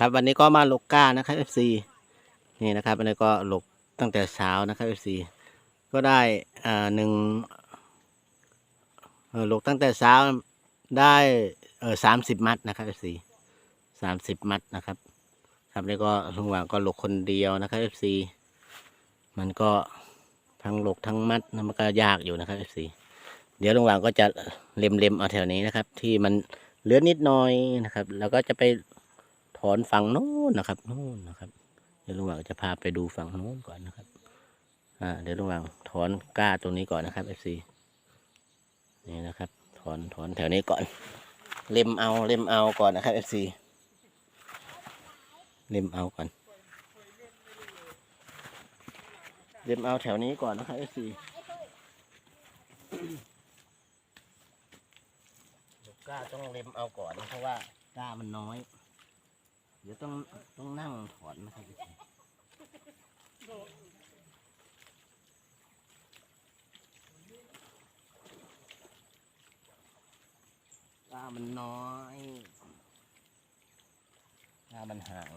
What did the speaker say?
ครับวันนี้ก็มาลกก้านะครับ FC นี่นะครับอันนี้ก็ลกตั้งแต่เช้านะครับ FC ก็ได้อ่าหนึ่งเออลกตั้งแต่เช้าได้เออสามสิบมัดนะครับ FC สามสิบมัดนะครับ ครับแล้วก็ลุงหว่างก็ลกคนเดียวนะครับ FC มันก็ทั้งลกทั้งมัดนะมันก็ยากอยู่นะครับ FC เดี๋ยวลุงหว่างก็จะเล็มๆเอาแถวนี้นะครับ ที่มันเหลือนิดหน่อยนะครับ แล้วก็จะไป อนฝั่งโน้นนะครับโน้นนะครับเดี๋ยวลุงหว่างจะพาไปดูฝั่งโน้นก่อนนะครับอ่าเดี๋ยวลุงหว่างถอนก้าตรงนี้ก่อนนะครับ FC นี่นะครับ ถอนถอนแถวนี้ก่อน เล็มเอาเล็มเอาก่อนนะครับ FC เล็มเอาก่อนเล็มเอาแถวนี้ก่อนนะครับ FC กล้าต้องเล็มเอาก่อนนะเพราะว่ากล้ามันน้อย เดี๋ยวต้องต้องนั่งถอนนะครับกล้ามันน้อยกล้ามันห่าง